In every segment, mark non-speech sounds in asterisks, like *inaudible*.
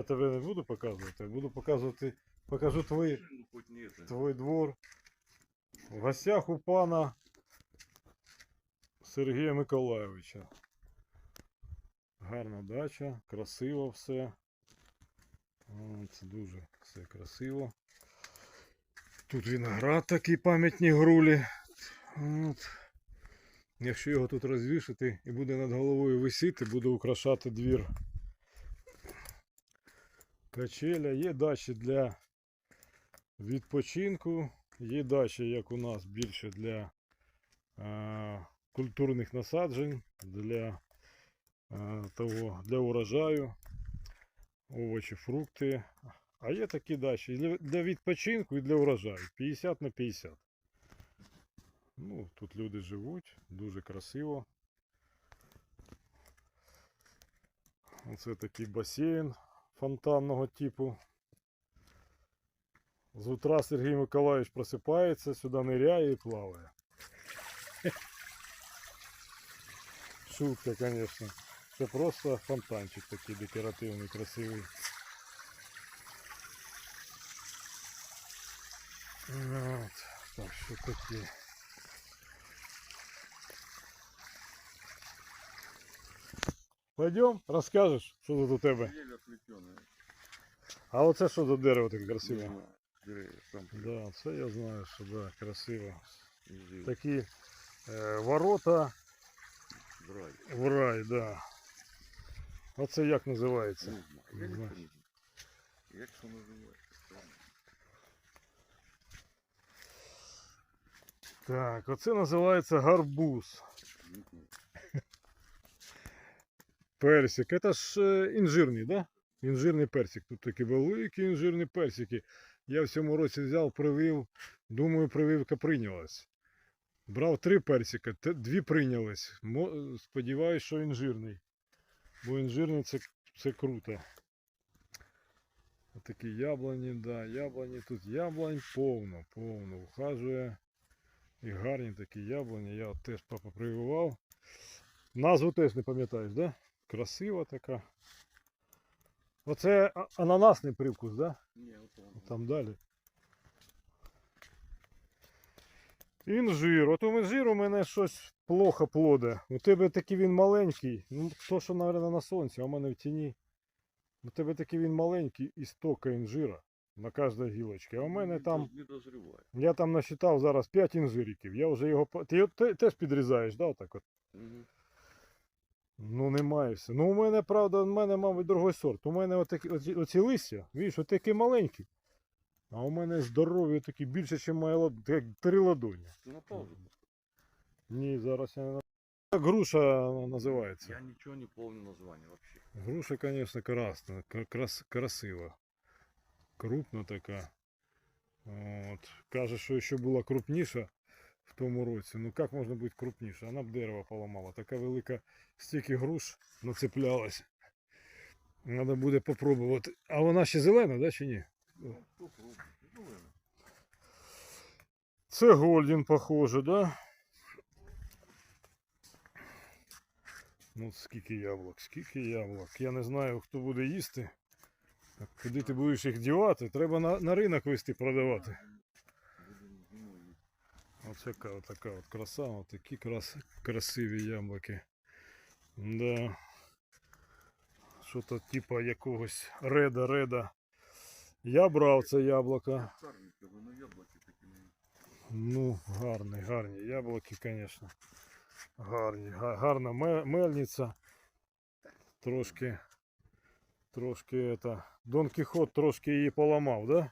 Я тебе не буду показувати, буду показувати, покажу твої, твій двор. В гостях у пана Сергія Миколайовича. Гарна дача, красиво все. Це дуже все красиво. Тут виноград такий пам'ятні грулі. От. Якщо його тут розвішати і буде над головою висіти, буде украшати двір. Качеля, є дачі для відпочинку, є дачі, як у нас, більше для е, культурних насаджень, для, е, того, для урожаю, овочі, фрукти. А є такі дачі для, для відпочинку і для урожаю. 50 на 50. Ну, тут люди живуть, дуже красиво. Оце такий басейн фонтанного типу. З утра Сергій Миколаївич просипається, сюди ниряє і плаває. *laughs* Шутка, звісно. Це просто фонтанчик такий декоративний, красивий. От. Так, що таке? Пойдем, розкажеш, що тут у тебе. Оплетённая. А оце що за дерево таке красиве? Деревья, сам Да, це я знаю, що да, красиво. Такі е, ворота В рай. в рай, да. Оце як називається? Не знаю. Не знаю. Як що називається? Так, оце називається гарбуз. Персик. Це ж інжирний, да? Інжирний персик. Тут такі великі інжирні персики. Я в цьому році взяв, привив. Думаю, прививка прийнялась. Брав три персика, дві прийнялись. Сподіваюсь, що інжирний. Бо інжирний це, це круто. Такі яблуні, да, яблуні. Тут яблунь повно, повно. Ухажує. І гарні такі яблуні. Я от теж папа прививав. Назву теж не пам'ятаєш, да? Красива така. Оце ананасний привкус, да? Ні. Там далі. Інжир. От у інжир у мене щось плохо плоде. У тебе такий він маленький. Ну, то, що, мабуть, на сонці, а у мене в тіні. У тебе такий він маленький і стока інжира на кожній гілочці. А у мене Не там, Не я там насчитав зараз 5 інжириків. Я вже його. Ти його теж підрізаєш, да, отак от? Мгм. Ну немає все. Ну у мене, правда, у мене, мабуть, другий сорт. У мене отакі, оці, оці листя, видиш, отакі маленькі. А у мене здорові такі більше, ніж моя лад... як три ладоні. Ти на паузу. Ні, зараз я не на- Як груша називається. Я нічого не помню названня вообще. Груша, звісно, красна, крас... красива. Крупна така. От. Каже, що ще була крупніша в тому році. Ну як можна бути крупніша? Вона б дерево поламала. Така велика стільки груш нацеплялась. Треба буде попробувати. А вона ще зелена, да, чи ні? Це Гольдін, похоже, да? Ну, скільки яблук, скільки яблук. Я не знаю, хто буде їсти. Куди ти будеш їх дівати? Треба на, на ринок вести продавати. Будемо зимою їсти. Оце ка- така от краса, от такі крас, красиві яблуки. Да. Що-то типа якогось реда-реда. Я брав це яблуко. Яблуки. Ну, гарні, гарні яблуки, звісно. Гарні. га- Гарна ме- мельниця. Трошки. Трошки это. Дон Кіхот трошки її поламав, да?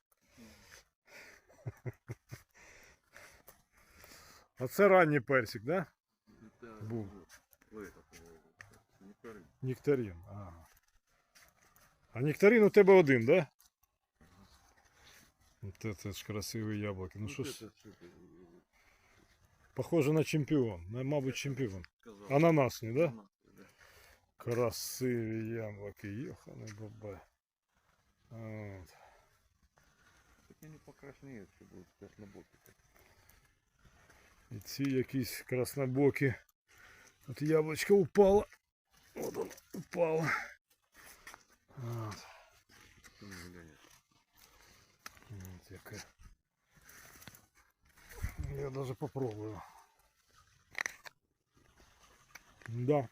*laughs* А це ранній персик, да? Це Був. вот, этот, е, нектарин. Нектарин. Ага. А нектарин у тебе один, да? Вот це ж красиві яблуки. Ну Ну, що це ж, що ти, е, похоже на чемпіон. На, мабуть, чемпіон. сказав? Ананасний, да? Ананасний, да. Красиві яблуки, йоханий бабай. От. Так вони покрасніють, що будуть краснобокі. І ці якісь краснобоки. От яблочко упало. От он упало. От. Я даже попробую. Да.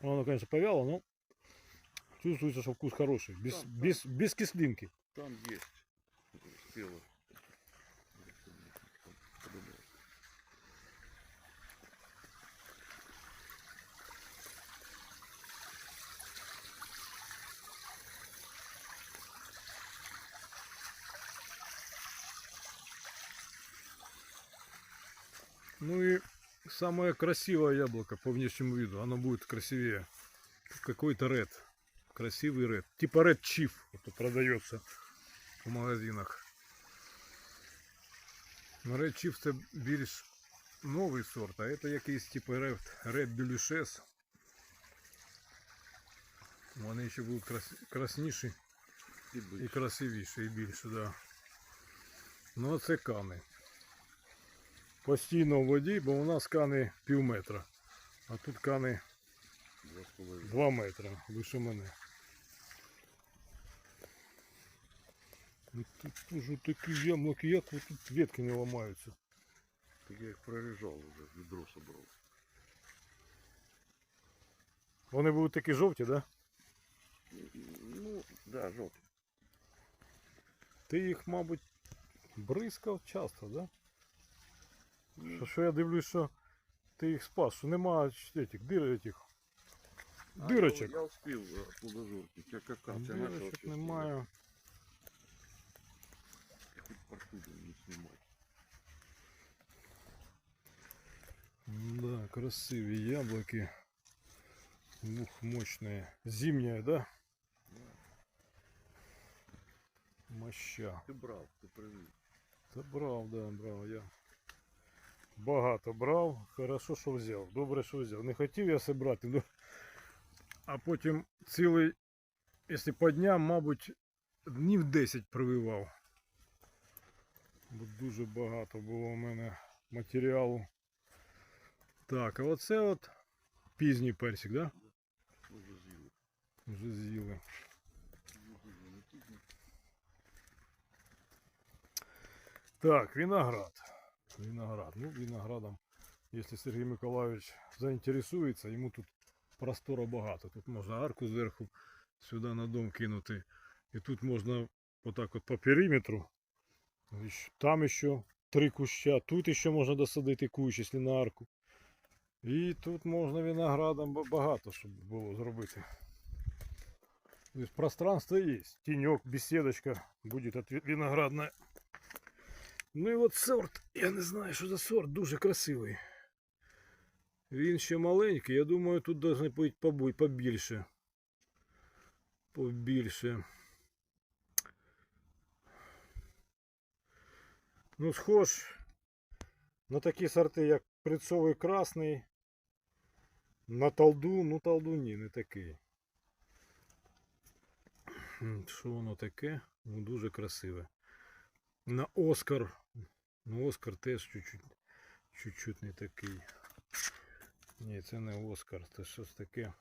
Оно, конечно, повяло, но чувствуется, что вкус хороший. Без, там, без, там. без кислинки. Там есть. Спелый. Ну и самое красивое яблоко по внешнему виду. Оно будет красивее. Какой-то ред. Красивый ред. Типа ред чиф. Это продается в магазинах. Ну, Red Chief це більш новий сорт, а це якийсь типу Red, Red Delicious. Вони ще будуть крас... красніші І і більше. красивіші, і більше, да. Ну а це кани. Постійно в воді, бо у нас кани пів метра. А тут половиною. 2 метри вище мене. Тут уже такі яблуки, як тут ветки не ламаються. Так я їх проріжав вже, відро собрав. Вони будуть такі жовті, да? Ну, да, жовтий. Ти їх, мабуть, бризкав часто, да? Ну, Що, що я дивлюсь, що ти їх спас, що нема этих, дир, этих, а, дирочок. Я, я успів плодожорки. Це кака, це наша Дирочок вообще немає. Хоть портуду не снимать. Да, красиві яблоки. Ух, мощные. Зимняя, да? Моща. Ти брав, ти привів. Та брав, да, брав я. Багато брав. Хорошо, що взяв. Добре, що взяв. Не хотів я все брати, ну. А потім цілий, якщо по дням, мабуть, днів 10 прививав. Бо дуже багато було у мене матеріалу. Так, а оце от пізній персик, да? Уже з'їли. Вже з'їли. Так, виноград. Виноград. Ну, виноградом, если Сергей Миколаевич заинтересуется, ему тут простора багато. Тут можна арку зверху сюди на дом кинути. І тут можна отак от по периметру. Там ще три куща. Тут ще можна досадити кущ, якщо на арку. І тут можна виноградом багато, щоб було зробити. То есть пространство есть. Тенек, беседочка будет от ви- виноградная. Ну і от сорт, я не знаю, що за сорт, дуже красивий. Він ще маленький, я думаю, тут должны бути побу- побільше. Побільше. Ну, схож на такі сорти, як прицовий красний. На талду, ну талду ні, не такий. Що воно таке? Ну, дуже красиве. На Оскар. Ну, Оскар теж чуть-чуть, чуть-чуть не такий. Ні, це не Оскар, це щось таке.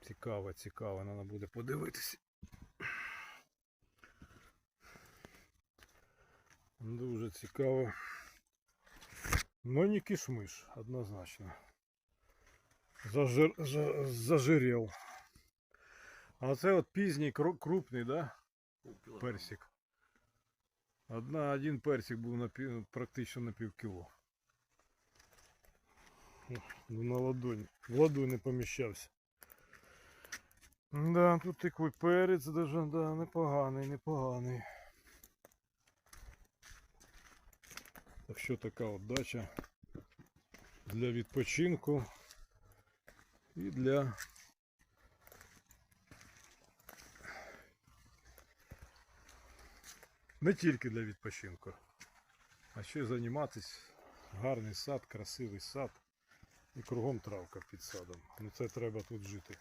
Цікаво, цікаво, треба буде подивитися. Дуже цікаво. Но не кишмиш, однозначно. Зажир, за, зажирел. А це от пізній кру- крупний, да? Персик. Одна, один персик був на пів, практично на пів кіло. Ну, на ладонь. В ладонь не поміщався. Да, тут такий перець даже, да, непоганий, непоганий. Так що така от для відпочинку і для не тільки для відпочинку, а ще й займатися. Гарний сад, красивий сад. І кругом травка під садом. Ну це треба тут жити.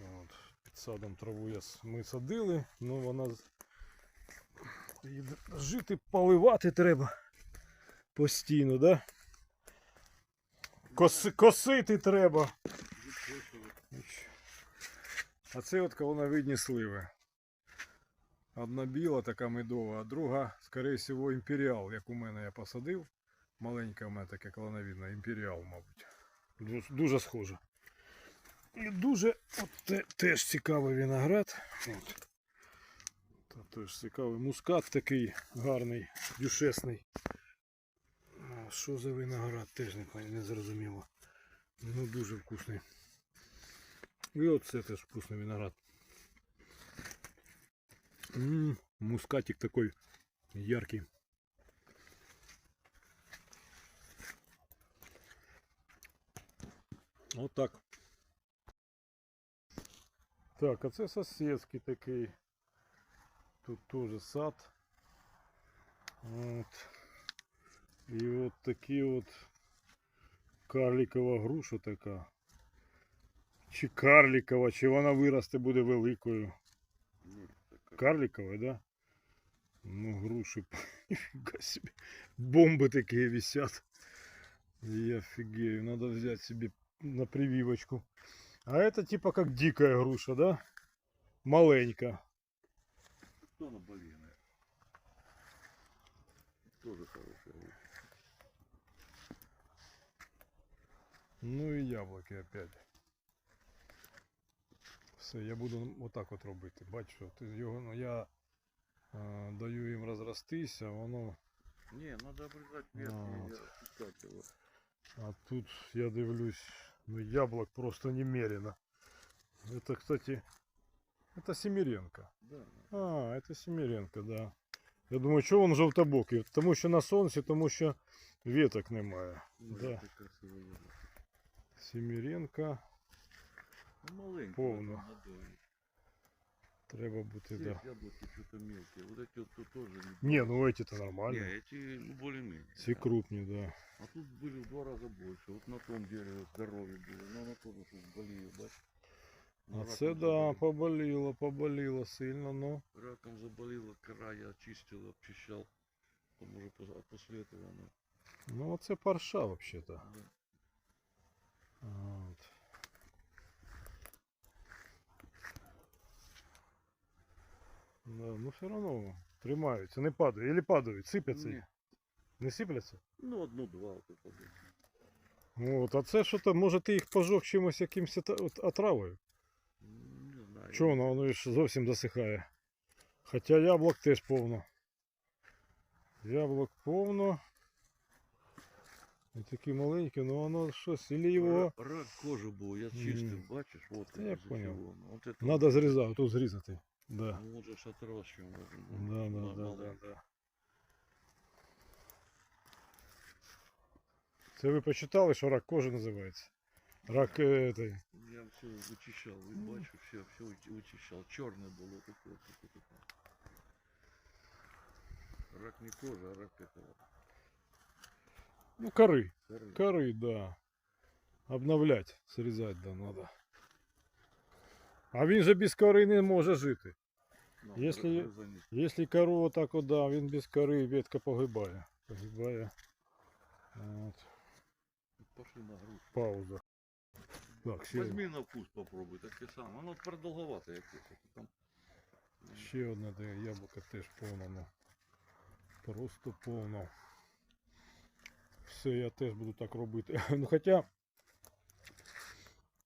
От, під садом траву я, ми садили, ну вона жити, поливати треба постійно, да? Коси, косити треба. А це от колоновидні сливи. Одна біла, така медова, а друга, скоріше всього, імперіал, як у мене я посадив. Маленька у мене таке колоновідна, імперіал, мабуть. Дуже, дуже схоже. І дуже от, те, теж цікавий виноград. От. Та теж цікавий мускат такий гарний, дюшесний. А Що за виноград, теж не, не зрозуміло. Ну дуже вкусний. І оце теж вкусний виноград. М, мускатик такой яркий. Вот так. Так, а це сусідський такий. Тут теж сад. От. І от такі от карлікова груша така. Чи карлікова, чи вона виросте буде великою. Ні, така. Карликовая, да? Ну, груши, *laughs* нифига себе. Бомбы такие висят. Я офигею, надо взять себе на прививочку. А это типа как дикая груша, да? Маленька. Хто на боліне? Тоже хорошая груша. Ну і яблуки опять. Все, я буду отак от робити. Бачу, ти його, ну, я е, даю їм розростися, воно Не, надо обрезать ветки Вот. и опускать его. А тут я дивлюсь, ну яблок просто немерено. Это, кстати, это Семиренко. Да, А, это Семиренко, да. Я думаю, що він жовтобокий? Тому що на сонці, тому що веток немає. ну, Да. це красиво яблуко. Семиренко. Ну, маленькі. Повно. вони надої. Треба бути, Все да. яблоки что-то мелкие. Вот эти вот тут тоже Не, ну эти-то Не, нормально. эти ну, более-менее. Все да. крупні, да. А тут были в два раза больше. Вот на том дереве здоровье было. Но на том тут болею, бачиш? Ну, А раком це да, заболів. поболіло, поболіло сильно, ну. Раком заболела кора, я очистил, обчищал. Там уже пос- а после этого оно. Ну оце парша взагалі-то. да. От. Да, ну все равно тримаються, не падають. Или падають, сипляться. Ні. Не сипляться? Ну, одну-два вот. От, а це що то, може ти їх пожог чимось якимось от отравою? Не знаю. Чого воно, воно ж зовсім засихає. Хоча яблук теж повно. Яблук повно. І такі маленькі, ну воно щось, или його Ра- Рак кожи був, я чистив, бачиш, вот я это треба зрізати, тут зрізати. Да. Ну, вот же ж отращиваем. Да, да, да, да, да. Це ви почитали, що рак кожи називається? Рак е, этой. Я все вычищал, и Ну. бачу, все, все вычищал. Черное было такое, такое, такое. Рак не кожи, а рак этого. Ну, кори. коры. Коры, да. Обновлять, срізати, да, надо. А він же без кори не може жити. Ну, если- Якщо корова так да, він без кори, ветка погибає. Погибає. От. Пошли на грушу. Пауза. Так, ще, Возьми на вкус попробуй, таке саме. Воно продолговато якесь. Там... ще одне де яблуко теж повно. Просто повно. Все, я теж буду так робити. *laughs* Ну хоча,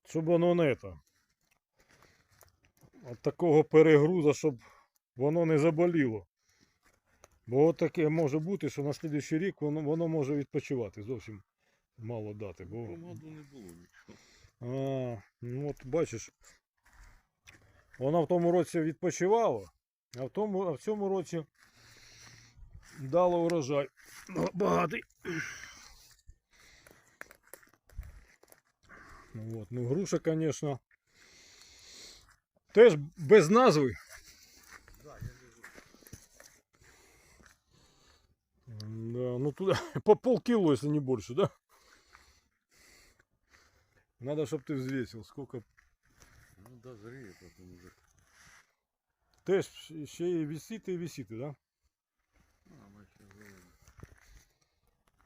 щоб воно не то. От такого перегруза, щоб воно не заболіло. Бо от таке може бути, що на слідуючий рік воно, воно може відпочивати. Зовсім мало дати. Бо... тому не було нічого. А, ну от бачиш, вона в тому році відпочивала, а в, тому, а в цьому році дала урожай. Ну, Багатий. Ну, от, ну груша, звісно. Теж без назви. Да, я вижу. Да, ну туда *laughs* по полкило, если не больше, да? Надо, чтобы ты взвесил, сколько Ну да, зреє потім уже. Теж ще і висіти, і висіти, да? А, вона ще зелена.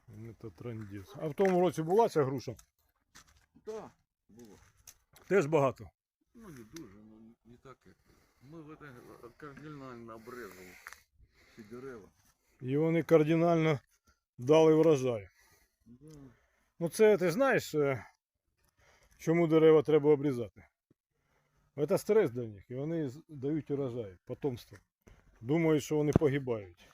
Ну, Це трандець. А в тому році була ця груша? Да, було. Теж багато. Ну не дуже, ну не так як. Ми в это кардинально обрезали ці дерева. І вони кардинально дали врожай. Да. Ну це ти знаєш, е, чому дерева треба обрізати? Це стрес для них, і вони дають урожай, потомство. Думають, що вони погибають.